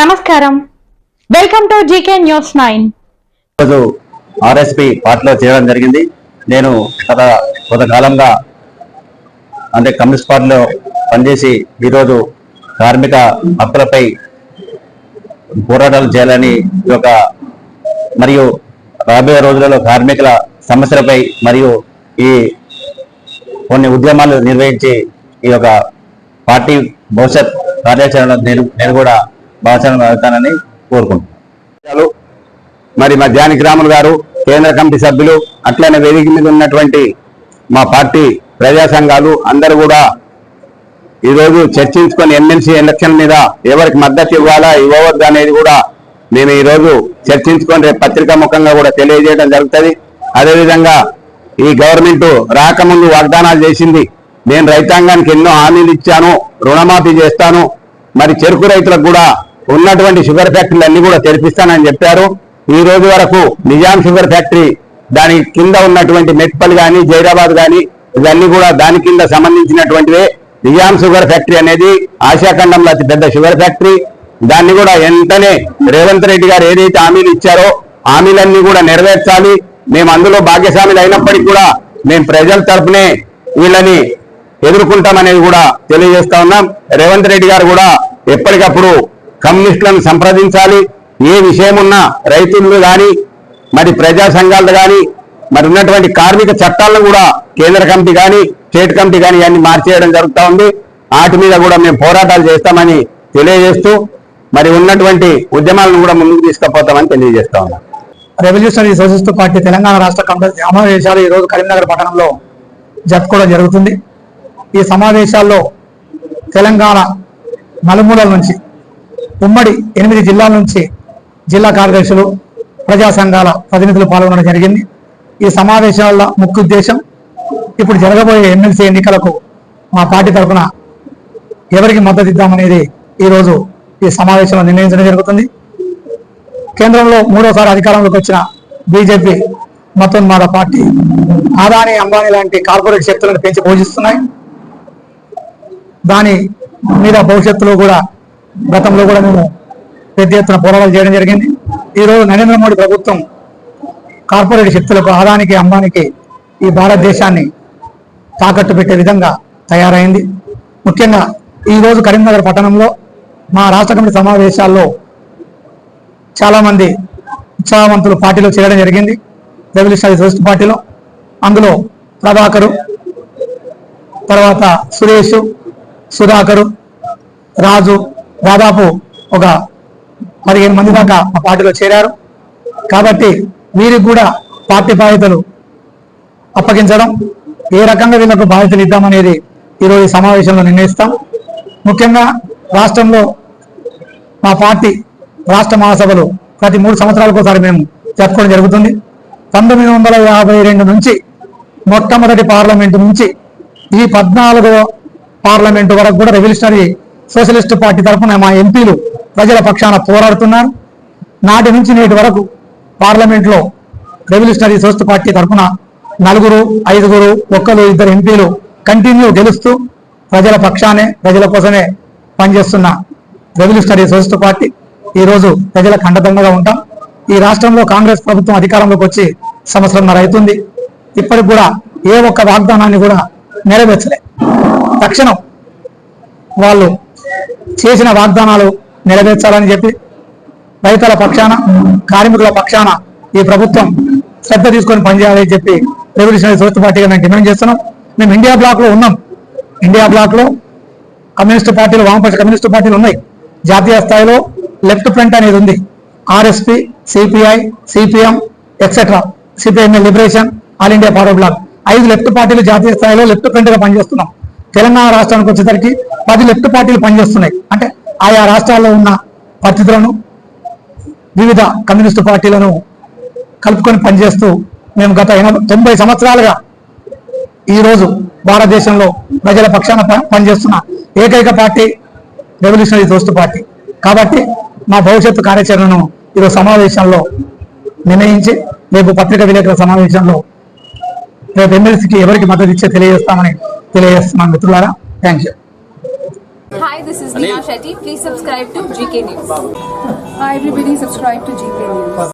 నమస్కారం. Welcome to GK news nine ఈరోజు RSP పార్టీలో చేరడం జరిగింది. నేను గత కొంతకాలంగా అంటే కమ్యూనిస్ట్ పార్టీలో పనిచేసి ఈరోజు కార్మిక హక్కులపై పోరాటాలు చేయాలని ఈ యొక్క మరియు రాబోయే రోజులలో కార్మికుల సమస్యలపై మరియు ఈ కొన్ని ఉద్యమాలు నిర్వహించి ఈ యొక్క పార్టీ భవిష్యత్ కార్యాచరణ నేను నేను కూడా భాషణ అవుతానని కోరుకుంటున్నాను మరి మా జానకి రాములు గారు కేంద్ర కమిటీ సభ్యులు అట్లనే వేదిక మీద ఉన్నటువంటి మా పార్టీ ప్రజా సంఘాలు అందరూ కూడా ఈరోజు చర్చించుకొని ఎమ్మెల్సీ ఎలక్షన్ మీద ఎవరికి మద్దతు ఇవ్వాలా ఇవ్వవద్దు అనేది కూడా మేము ఈరోజు చర్చించుకొని రేపు పత్రికా ముఖంగా కూడా తెలియజేయడం జరుగుతుంది. అదేవిధంగా ఈ గవర్నమెంట్ రాకముందు వాగ్దానాలు చేసింది నేను రైతాంగానికి ఎన్నో హామీలు ఇచ్చాను రుణమాఫీ చేస్తాను. మరి చెరుకు రైతులకు కూడా ఉన్నటువంటి షుగర్ ఫ్యాక్టరీలు అన్ని కూడా తెరిపిస్తానని చెప్పారు. ఈ రోజు వరకు నిజాం షుగర్ ఫ్యాక్టరీ దాని కింద ఉన్నటువంటి మెట్పల్ కానీ జైరాబాద్ కానీ ఇవన్నీ కూడా దాని కింద సంబంధించినటువంటివే. నిజాం షుగర్ ఫ్యాక్టరీ అనేది ఆసియాఖండంలో అతి పెద్ద షుగర్ ఫ్యాక్టరీ. దాన్ని కూడా వెంటనే రేవంత్ రెడ్డి గారు ఏదైతే హామీలు ఇచ్చారో హామీలన్నీ కూడా నెరవేర్చాలి. మేము అందులో భాగ్యస్వాములు అయినప్పటికీ కూడా మేము ప్రజల తరపునే వీళ్ళని ఎదుర్కొంటామనేది కూడా తెలియజేస్తా ఉన్నాం. రేవంత్ రెడ్డి గారు కూడా ఎప్పటికప్పుడు కమ్యూనిస్టులను సంప్రదించాలి. ఏ విషయం రైతులను రైతులు కానీ మరి ప్రజా సంఘాలు కానీ మరి ఉన్నటువంటి కార్మిక చట్టాలను కూడా కేంద్ర కమిటీ కానీ స్టేట్ కమిటీ కానీ ఇవన్నీ మార్చేయడం జరుగుతూ ఉంది. వాటి మీద కూడా మేము పోరాటాలు చేస్తామని తెలియజేస్తూ మరి ఉన్నటువంటి ఉద్యమాలను కూడా ముందుకు తీసుకుపోతామని తెలియజేస్తా ఉన్నాం. రెవల్యూషనరీ సోషలిస్ట్ పార్టీ తెలంగాణ రాష్ట్ర కమిటీ సమావేశాలు ఈ రోజు కరీంనగర్ పట్టణంలో జరుపుకోవడం జరుగుతుంది. ఈ సమావేశాల్లో తెలంగాణ నలుమూలల నుంచి ఉమ్మడి ఎనిమిది జిల్లాల నుంచి జిల్లా కార్యదర్శులు ప్రజా సంఘాల ప్రతినిధులు పాల్గొనడం జరిగింది. ఈ సమావేశాల ముఖ్య ఉద్దేశం ఇప్పుడు జరగబోయే ఎమ్మెల్సీ ఎన్నికలకు మా పార్టీ తరఫున ఎవరికి మద్దతు ఇద్దామనేది ఈరోజు ఈ సమావేశంలో నిర్ణయించడం జరుగుతుంది. కేంద్రంలో మూడోసారి అధికారంలోకి వచ్చిన బీజేపీ మతోన్మాద పార్టీ ఆదాని అంబానీ లాంటి కార్పొరేట్ శక్తులను పెంచి పోషిస్తున్నాయి. దాని మీద భవిష్యత్తులో కూడా గతంలో కూడా మేము పెద్ద ఎత్తున పోరాటాలు చేయడం జరిగింది. ఈరోజు నరేంద్ర మోడీ ప్రభుత్వం కార్పొరేట్ శక్తులకు ఆదానికి అంబానికి ఈ భారతదేశాన్ని తాకట్టు పెట్టే విధంగా తయారైంది. ముఖ్యంగా ఈరోజు కరీంనగర్ పట్టణంలో మా రాష్ట్ర కమిటీ సమావేశాల్లో చాలామంది ఉత్సాహవంతులు పార్టీలో చేరడం జరిగింది. రెవల్యూషనరీ సోషల్ పార్టీలో. అందులో ప్రభాకరు తర్వాత సురేష్ సుధాకరు రాజు దాదాపు ఒక పదిహేను మంది దాకా మా పార్టీలో చేరారు. కాబట్టి వీరికి కూడా పార్టీ బాధ్యతలు అప్పగించడం ఏ రకంగా వీళ్ళకు బాధ్యతలు ఇద్దామనేది ఈరోజు సమావేశంలో నిర్ణయిస్తాం. ముఖ్యంగా రాష్ట్రంలో మా పార్టీ రాష్ట్ర మహాసభలు ప్రతి మూడు సంవత్సరాలకు ఒకసారి మేము జరుపుకోవడం జరుగుతుంది. పంతొమ్మిది వందల యాభై రెండు నుంచి మొట్టమొదటి పార్లమెంటు నుంచి ఈ పద్నాలుగవ పార్లమెంటు వరకు కూడా రెవల్యూషనరీ సోషలిస్ట్ పార్టీ తరఫున మా ఎంపీలు ప్రజల పక్షాన పోరాడుతున్నారు. నాటి నుంచి నేటి వరకు పార్లమెంట్లో రెవల్యూషనరీ సోషలిస్ట్ పార్టీ తరఫున నలుగురు ఐదుగురు ఒక్కరు ఇద్దరు ఎంపీలు కంటిన్యూ గెలుస్తూ ప్రజల పక్షానే ప్రజల కోసమే పనిచేస్తున్న రెవల్యూషనరీ సోషలిస్ట్ పార్టీ ఈరోజు ప్రజల ప్రజలకు ఉంటాం. ఈ రాష్ట్రంలో కాంగ్రెస్ ప్రభుత్వం అధికారంలోకి వచ్చి సంవత్సరంన్నర అవుతుంది. ఇప్పటికి కూడా ఏ ఒక్క వాగ్దానాన్ని కూడా నెరవేర్చలే. తక్షణం వాళ్ళు చేసిన వాగ్దానాలు నెరవేర్చాలని చెప్పి రైతుల పక్షాన కార్మికుల పక్షాన ఈ ప్రభుత్వం శ్రద్ధ తీసుకొని పనిచేయాలని చెప్పి రెవల్యూషనరీ సోషల్ పార్టీగా మేము డిమాండ్ చేస్తున్నాం. మేము ఇండియా బ్లాక్లో ఉన్నాం. ఇండియా బ్లాక్లో కమ్యూనిస్టు కమ్యూనిస్ట్ పార్టీలు వామపక్ష కమ్యూనిస్ట్ పార్టీలు ఉన్నాయి. జాతీయ స్థాయిలో లెఫ్ట్ ఫ్రంట్ అనేది ఉంది. RSP CPI CPM etcetera CPIML liberation all India power bloc ఐదు లెఫ్ట్ పార్టీలు జాతీయ స్థాయిలో లెఫ్ట్ ఫ్రంట్గా పనిచేస్తున్నాం. తెలంగాణ రాష్ట్రానికి వచ్చేసరికి పది లెఫ్ట్ పార్టీలు పనిచేస్తున్నాయి. అంటే ఆయా రాష్ట్రాల్లో ఉన్న పరిస్థితులను వివిధ కమ్యూనిస్టు పార్టీలను కలుపుకొని పనిచేస్తూ మేము గత ఎనభై తొంభై సంవత్సరాలుగా ఈ రోజు భారతదేశంలో ప్రజల పక్షాన పనిచేస్తున్న ఏకైక పార్టీ రెవల్యూషనరీ దోస్తు పార్టీ. కాబట్టి మా భవిష్యత్తు కార్యాచరణను ఈరోజు సమావేశంలో నిర్ణయించి రేపు పత్రికా విలేకరుల సమావేశంలో రేపు ఎమ్మెల్సీకి ఎవరికి మద్దతు ఇచ్చే తెలియజేస్తామని తెలియజేస్తున్నాను మిత్రులారా thank you hi Hi, this is Neha Shetty. Please subscribe to GK News. Hi everybody, subscribe to GK News.